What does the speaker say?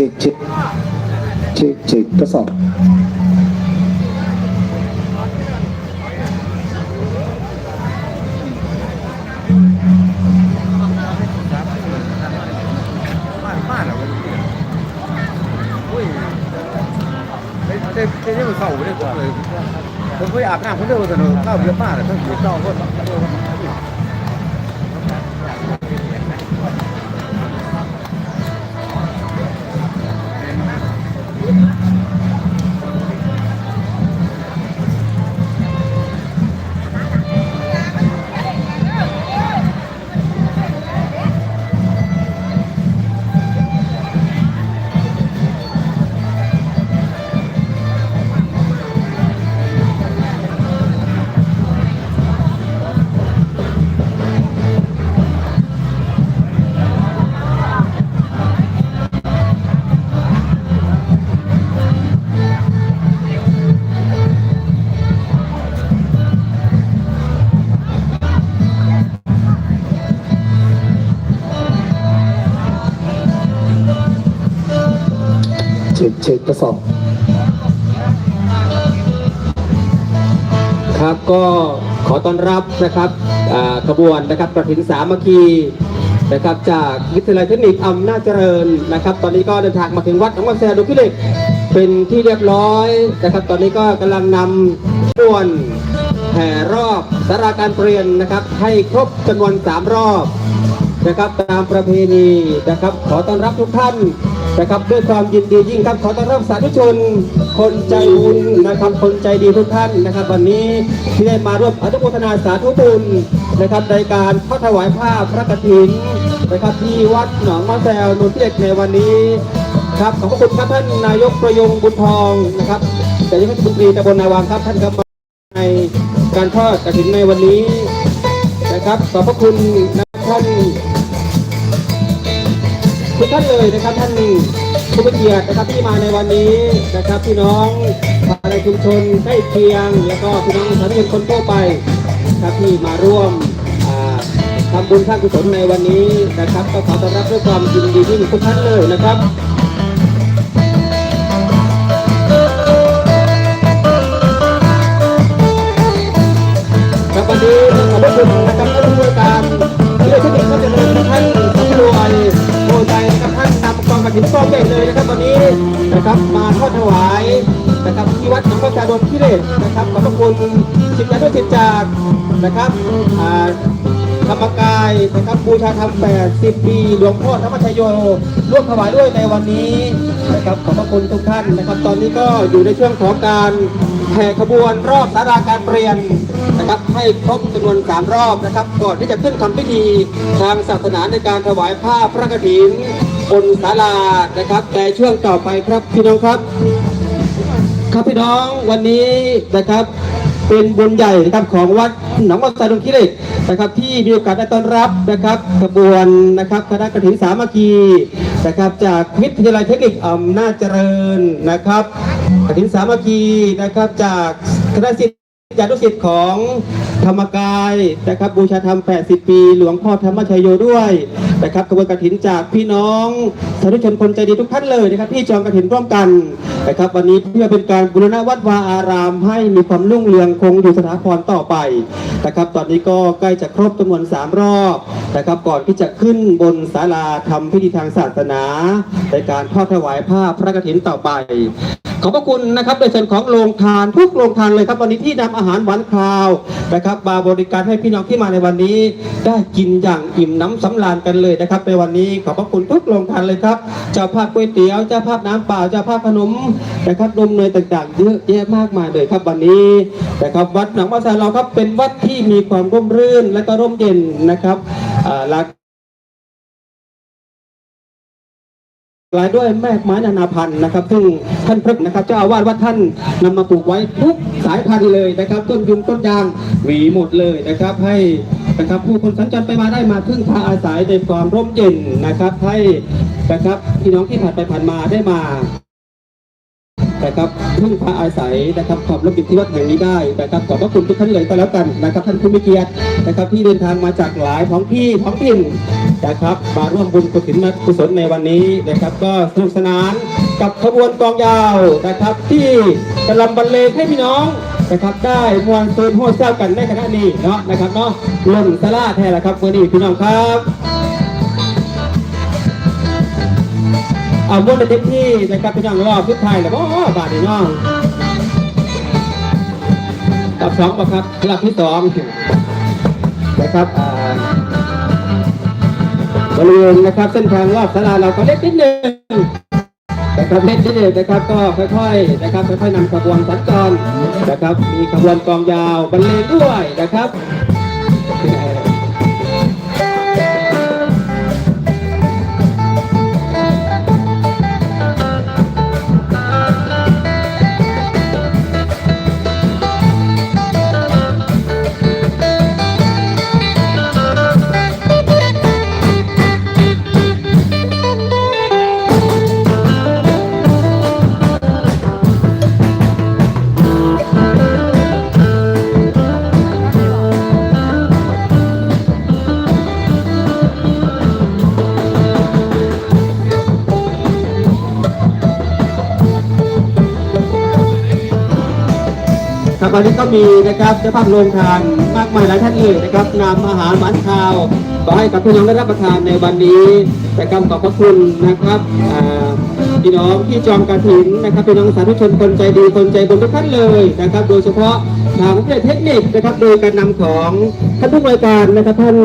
เช็คเช็คเช็คเช็สอบบ้าป้าเหรอโอ้ยเต้เต้เต้ยังเข้าไม่อนเลยผมเคยอาบน้ำคนเดียวสนุกเข้าเยอะมากเลยทั้งเสียเจ้าค นเช็คเช็คทดสอบครับก็ขอต้อนรับนะครับขบวนนะครับกระถินสามัคคีนะครับจากวิทยาลัยเทคนิคอำนาจเจริญนะครับ ตอนนี้ก็เดินทางมาถึงวัดหนองวังแซดุกิเลกเป็นที่เรียบร้อยนะครับ ตอนนี้ก็กำลังนำขบวนแห่รอบสาราการเปลี่ยนนะครับ ให้ครบจำนวนสามรอบนะครับตามประเพณีนะครับ ขอต้อนรับทุกท่าน นะครับด้วยความยินดียิ่งครับขอต้อนรับสาธุชน คนใจบุญนะครับ คนใจดีทุกท่านนะครับ วันนี้ที่ได้มาร่วมอนุโมทนาสาธุบุญนะครับในการทอดถวายผ้าพระกฐินนะครับที่วัดหนองมะแซวนนทิเล็กในวันนี้ครับขอบพระคุณครับท่านนายกประยงบุญทองนะครับแต่ยังไม่ใช่บุญตรีตำบลนาวางครับท่านครับในการทอดกฐินในวันนี้นะครับขอบพระคุณ ทุกท่านเลยนะครับท่านผู้มีเกียรตินะครับที่มาในวันนี้นะครับพี่น้องภายในชุมชนใกล้เคียง แล้วก็พี่น้องสาธุชนคนทั่วไปนะครับที่มาร่วมทำบุญสร้างกุศลในวันนี้นะครับก็ขอต้อนรับด้วยความยินดีที่ทุกท่านเลยนะครับ ใหญ่เลยนะครับวันนี้นะครับมาทอดถวายนะครับที่วัดหนองพระจาดนที่เลศนะครับขอบพระคุณสิทธิ์ด้วยสิทธิ์จากนะครับอ่าธรรมกายนะครับบูชาธรรม80ปีหลวงพ่อธรรมชโยร่วมถวายด้วยในวันนี้นะครับขอบพระคุณทุกท่านนะครับ ตอนนี้ก็อยู่ในช่วงของการแห่ขบวนรอบสาราการเปลี่ยนนะครับให้ครบจำนวนสามรอบนะครับ ก่อนที่จะขึ้นทำพิธีทางศาสนาในการถวายผ้าพระกฐิน บนศาลานะครับแต่ช่วงต่อไปครับพี่น้องครับ ครับพี่น้องวันนี้นะครับ เป็นบุญใหญ่นะครับของวัดหนองวัดสาดุงคิเล็กนะครับที่มีโอกาสได้ต้อนรับนะครับขบวนนะครับคณะกฐินสามัคคีนะครับจากวิทยาลัยเทคนิคอำนาจเจริญนะครับกฐินสามัคคีนะครับจากคณะศิษย จารุสิทธิ์ของธรรมกายนะครับบูชาธรรม 80 ปี หลวงพ่อธรรมชัยโยด้วยนะครับกระบวนกฐินจากพี่น้องสาธุชนคนใจดีทุกท่านเลยนะครับที่จองกฐินร่วมกันนะครับวันนี้เพื่อเป็นการบูรณะวัดวาอารามให้มีความรุ่งเรืองคงอยู่สถาพรต่อไปนะครับตอนนี้ก็ใกล้จะครบจำนวน 3 รอบนะครับก่อนที่จะขึ้นบนศาลาทำพิธีทางศาสนาในการทอดถวายผ้าพระกฐินต่อไป ขอบพระคุณนะครับในส่วนของโรงทานทุกโรงทานเลยครับวันนี้ที่นำอาหารหวานคราวนะครับมาบริการให้พี่น้องที่มาในวันนี้ ได้กินอย่างอิ่มน้ำสำราญกันเลยนะครับ ในวันนี้ขอบพระคุณทุกโรงทานเลยครับ เจ้าภาพก๋วยเตี๋ยวเจ้าภาพน้ำเปล่าเจ้าภาพขนมนะครับนมเนยต่างๆ เยอะแยะมากมายเลยครับวันนี้นะครับวัดหนองมะสาเราครับเป็นวัดที่มีความร่มรื่นและก็ร่มเย็นนะครับอ่าหลัก ลายด้วยแม่กไม้นานาพันธุ์นะครับ ซึ่งท่านพระนะครับเจ้าอาวาสว่าท่านนำมาปลูกไว้ทุกสายพันธุ์เลยนะครับ ต้นยุงต้นยางหวีหมดเลยนะครับ ให้นะครับผู้คนสัญจรไปมาได้มาพึ่งพาอาศัยในความร่มเย็นนะครับ ให้นะครับพี่น้องที่ผ่านไปผ่านมาได้มา นะครับพึ่งพาอาศัยนะครับขับรถกิจที่วัดแห่งนี้ได้นะครับขอบพระคุณทุกท่านเลยก็แล้วกันนะครับ ท่านผู้มีเกียรตินะครับ ที่เดินทางมาจากหลายท้องที่ท้องถิ่นนะครับมาร่วมบุญกุศลกุศลในวันนี้นะครับ ก็สนุกสนานกับขบวนกองยาวนะครับ ที่กำลังบรรเลงให้พี่น้องนะครับได้มวนซืนโฮเซลกันในขณะนี้เนาะนะครับเนาะล่นสลาแท้ละครับวันนี้พี่น้องครับ เอาม้วนเป็นเต็มที่นะครับพี่น้องรอบทุกทายแล้วก็บาทนี่น้องตับสองป่ะครับหลับที่สองนะครับอ่าบริเวณนะครับเส้นทางรอบสลาเราก็เล็กนิดนึงนะครับเล็กนิดนึงนะครับก็ค่อยๆนะครับค่อยๆนำขบวนสัญจรนะครับ มีขบวนกองยาวบรรเลงด้วยนะครับ ครับวันนี้ก็มีนะครับเจ้าภาพโรงทานมากมายหลายท่านเลยนะครับนำอาหารหวานข้าวมาให้กับพี่น้องได้รับประทานในวันนี้นะครับขอบพระคุณนะครับพี่น้องที่จองกระถินนะครับพี่น้องสาธุชนคนใจดีคนใจบุญทุกท่านเลยนะครับ โดยเฉพาะทางเทคนิคนะครับ โดยการนำของท่านผู้บริการนะครับท่าน